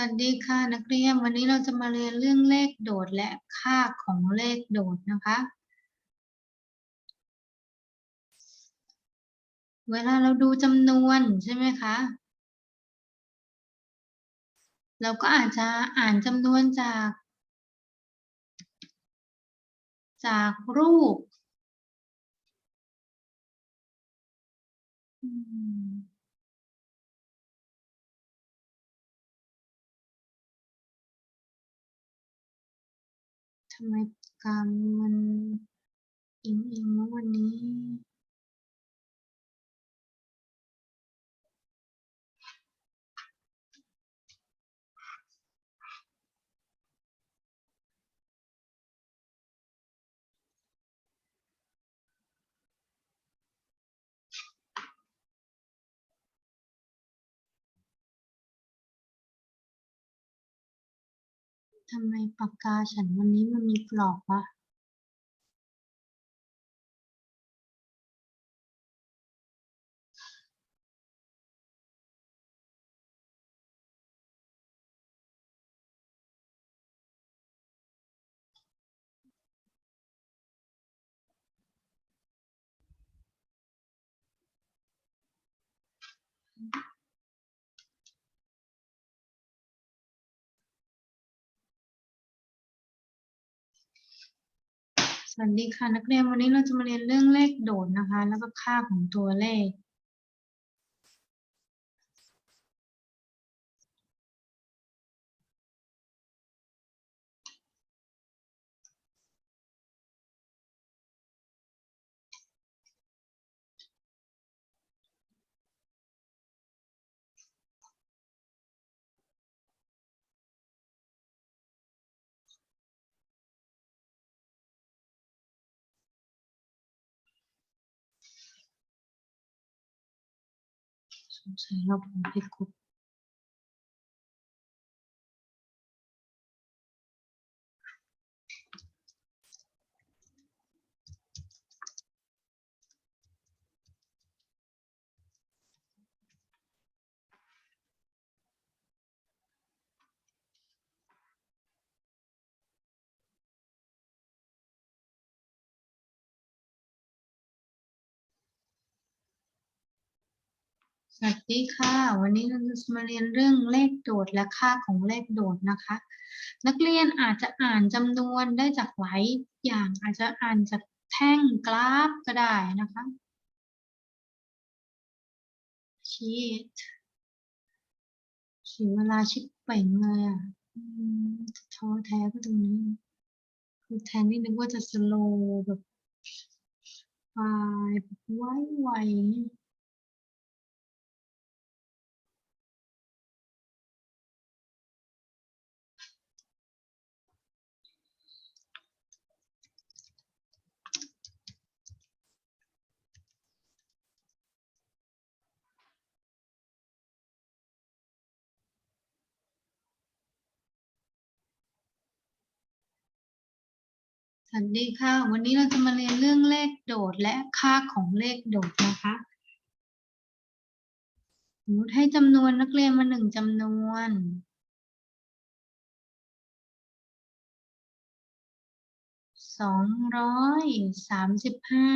สวัสดีค่ะนักเรียนวันนี้เราจะมาเรียนเรื่องเลขโดดและค่าของเลขโดดนะคะ เวลาเราดูจำนวนใช่ไหมคะ เราก็อาจจะอ่านจำนวนจาก จากรูป ทำไมกรรมมันอิงอิงวะวันนี้ ทำไมปากกาฉันวันนี้มันมีกรอบวะ สวัสดีค่ะนักเรียนวันนี้เราจะมาเรียนเรื่องเลขโดดนะคะ แล้วก็ค่าของตัวเลข สงสัยเราผมผิดกฎ สวัสดีค่ะ วันนี้เราจะมาเรียนเรื่องเลขโดดและค่าของเลขโดดนะคะ นักเรียนอาจจะอ่านจำนวนได้จากหลายอย่างอาจจะอ่านจากแท่งกราฟก็ได้นะคะชีตเสียเวลาชิบเป่งเลยอะท้อแท้ก็ตรงนี้ คือแทนที่นึกว่าจะสโลว์แบบไปแบบไวๆ สวัสดีค่ะ วันนี้เราจะมาเรียนเรื่องเลขโดดและค่าของเลขโดดนะคะสมมติให้จำนวนนักเรียนมาหนึ่งจำนวน สองร้อยสามสิบห้า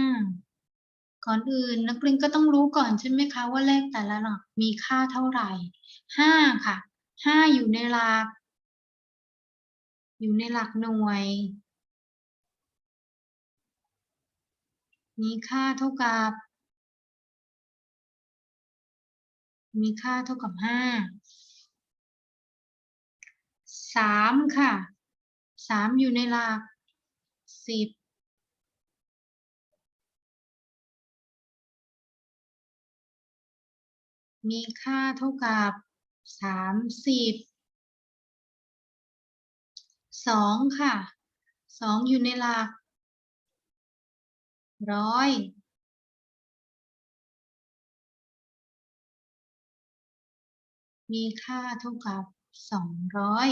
ก่อนอื่นนักเรียนก็ต้องรู้ก่อนใช่ไหมคะว่าเลขแต่ละหลักมีค่าเท่าไหร่ ห้าค่ะ ห้าอยู่ในหลัก อยู่ในหลักหน่วย มีค่าเท่ากับ มีค่าเท่ากับห้าสามค่ะสามอยู่ในหลักสิบมีค่าเท่ากับสามสิบสองค่ะสองอยู่ในหลัก ร้อยมีค่าเท่ากับสองร้อย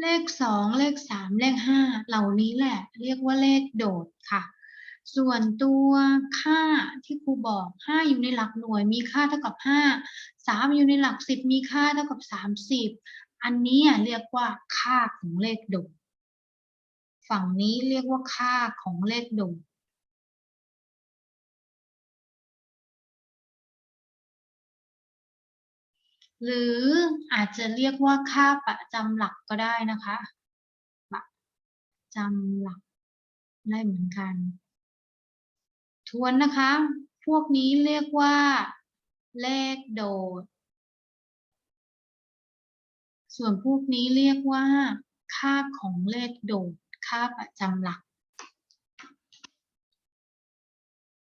เลขสองเลขสามเลขห้าเหล่านี้แหละ เรียกว่าเลขโดดค่ะ ส่วนตัวค่าที่ครูบอกห้าอยู่ในหลักหน่วยมีค่าเท่ากับห้าสามอยู่ในหลักสิบมีค่าเท่ากับสามสิบอันนี้เรียกว่าค่าของเลขโดดฝั่งนี้เรียกว่าค่าของเลขโดดหรืออาจจะเรียกว่าค่าประจำหลักก็ได้นะคะประจำหลักได้เหมือนกัน ทวนนะคะ พวกนี้เรียกว่า เลขโดด ส่วนพวกนี้เรียกว่า ค่าของเลขโดด ค่าประจำหลัก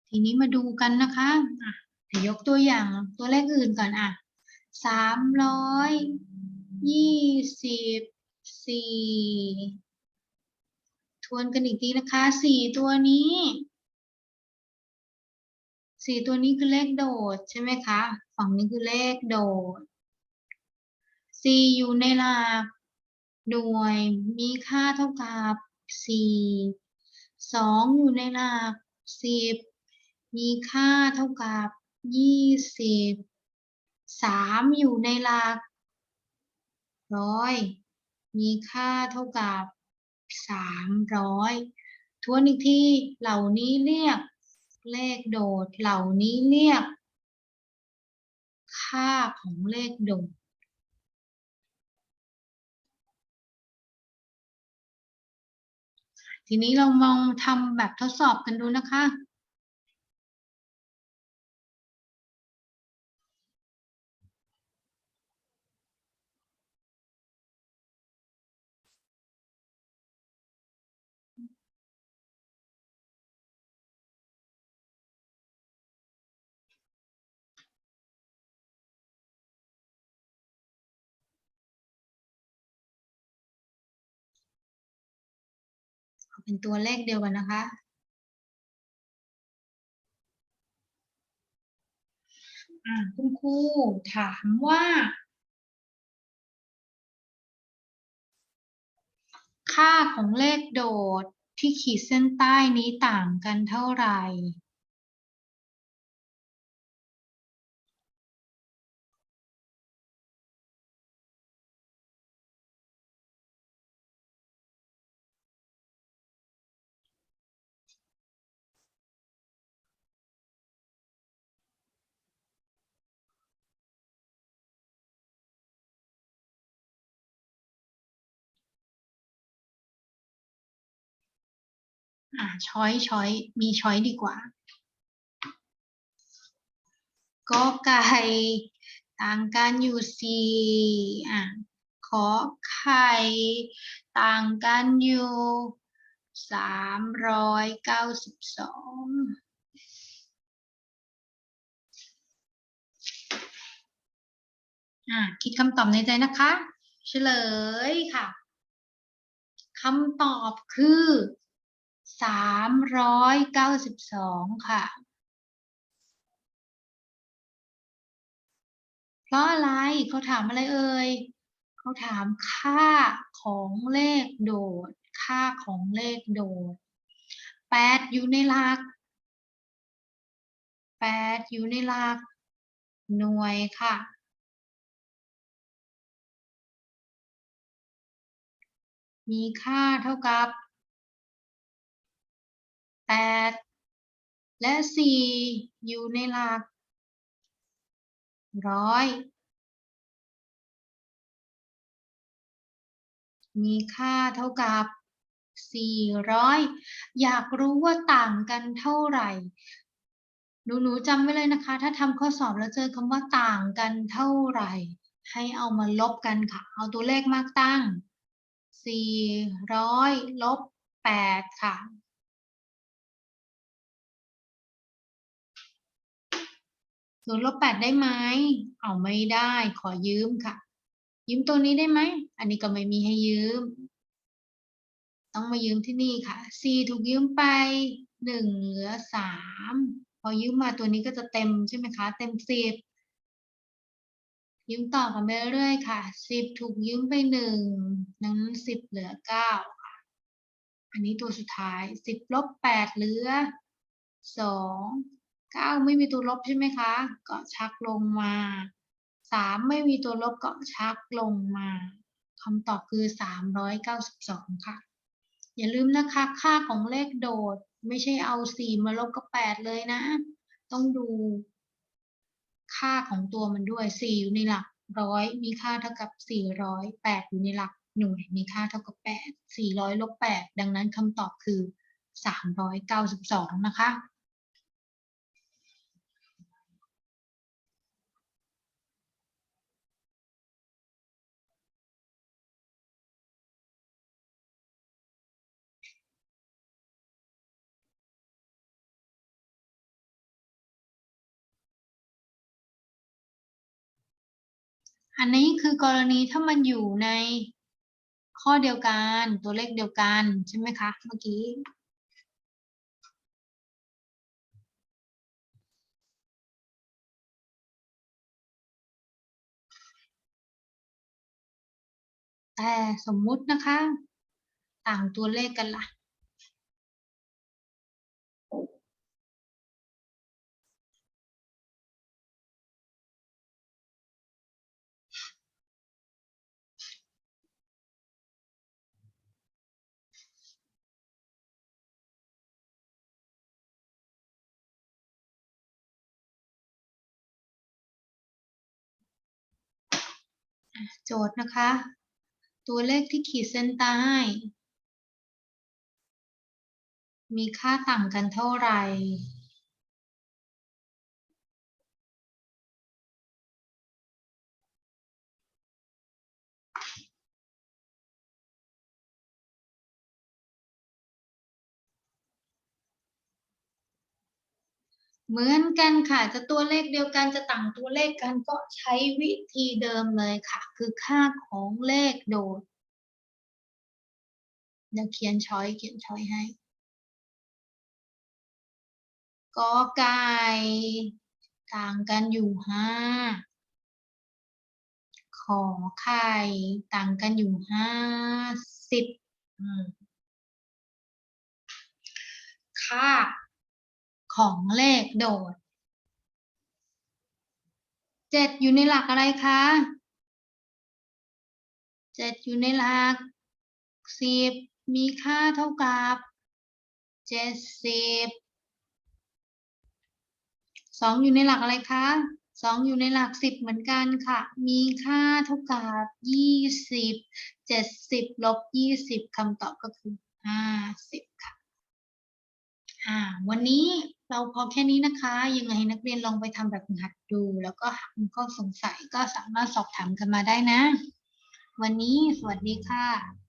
ทีนี้มาดูกันนะคะะเดี๋ยวยกตัวอย่างตัวเลขอื่นก่อนอะสามร้อยยี่สิบสี่ทวนกันอีกทีนะคะสี่ตัวนี้ สี่ตัวนี้คือเลขโดดใช่ไหมคะ ฝั่งนี้คือเลขโดดสี่อยู่ในหลักหน่วยมีค่าเท่ากับสี่สองอยู่ในหลักสิบมีค่าเท่ากับยี่สิบสามอยู่ในหลักร้อยมีค่าเท่ากับสามร้อยทวนอีกทีเหล่านี้เรียก เลขโดดเหล่านี้เรียก ค่าของเลขโดด ทีนี้เรามองทำแบบทดสอบกันดูนะคะ เป็นตัวเลขเดียวกันนะคะอ่าคุณครูถามว่า ค่าของเลขโดดที่ขีดเส้นใต้นี้ต่างกันเท่าไหร่ อ่าช้อยช้อยมีช้อยดีกว่า ก็ไก่ต่างกันอยู่สี่อะขอไข่ต่างกันอยู่สามร้อยเก้าสิบสองอะคิดคำตอบในใจนะคะ เฉลยค่ะคำตอบคือ สามร้อยเก้าสิบสองค่ะ เพราะอะไรเขาถามอะไรเอ่ยเขาถามค่าของเลขโดด ค่าของเลขโดดแปดอยู่ในหลักแปดอยู่ในหลักหน่วยค่ะมีค่าเท่ากับ แปดและสี่อยู่ในหลักร้อย มีค่าเท่ากับ 400 อยากรู้ว่าต่างกันเท่าไหร่ หนูหนูจำไว้เลยนะคะ ถ้าทำข้อสอบแล้วเจอคำว่าต่างกันเท่าไหร่ ให้เอามาลบกันค่ะ เอาตัวเลขมากตั้ง 400 ลบ 8 ค่ะ ศูนย์ลบแปดได้ไหมเอาไม่ได้ ขอยืมค่ะ ยืมตัวนี้ได้ไหม อันนี้ก็ไม่มีให้ยืม ต้องมายืมที่นี่ค่ะ C ถูกยืมไปหนึ่งเหลือสามพอยืมมาตัวนี้ก็จะเต็มใช่ไหมคะ เต็มสิบยืมต่อกันไปเรื่อยๆค่ะสิบถูกยืมไปหนึ่งนั้นสิบเหลือเก้าค่ะ อันนี้ตัวสุดท้ายสิบลบแปดเหลือสอง เก้าไม่มีตัวลบใช่ไหมคะ ก็ชักลงมาสามไม่มีตัวลบก็ชักลงมาคำตอบคือสามร้อยเก้าสิบสองค่ะ อย่าลืมนะคะ ค่าของเลขโดด ไม่ใช่เอาสี่มาลบกับแปดเลยนะ ต้องดู ค่าของตัวมันด้วย 4 อยู่ในหลักร้อยมีค่าเท่ากับ 400 8 อยู่ในหลักหน่วยมีค่าเท่ากับ 8 400ลบ8ดังนั้นคำตอบคือ 392 นะคะ อันนี้คือกรณีถ้ามันอยู่ในข้อเดียวกันตัวเลขเดียวกันใช่ไหมคะ เมื่อกี้ แต่สมมุตินะคะ ต่างตัวเลขกันล่ะ โจทย์นะคะ ตัวเลขที่ขีดเส้นใต้ มีค่าต่างกันเท่าไหร่ เหมือนกันค่ะ จะตัวเลขเดียวกันจะต่างตัวเลขกันก็ใช้วิธีเดิมเลยค่ะ คือค่าของเลขโดดเดี๋ยวเขียนช้อยเขียนช้อยให้กอไก่ต่างกันอยู่ห้าขอไข่ต่างกันอยู่ห้าสิบค่า ของเลขโดดเจ็ดอยู่ในหลักอะไรคะเจ็ดอยู่ในหลักสิบมีค่าเท่ากับเจ็ดสิบสองอยู่ในหลักอะไรคะสองอยู่ในหลักสิบเหมือนกันค่ะ มีค่าเท่ากับยี่สิบเจ็ดสิบลบยี่สิบคำตอบก็คือห้าสิบค่ะอ่าวันนี้ เราพอแค่นี้นะคะ ยังไงนักเรียนลองไปทำแบบฝึกหัดดู แล้วก็หากมีข้อสงสัยก็สามารถสอบถามกันมาได้นะ วันนี้สวัสดีค่ะ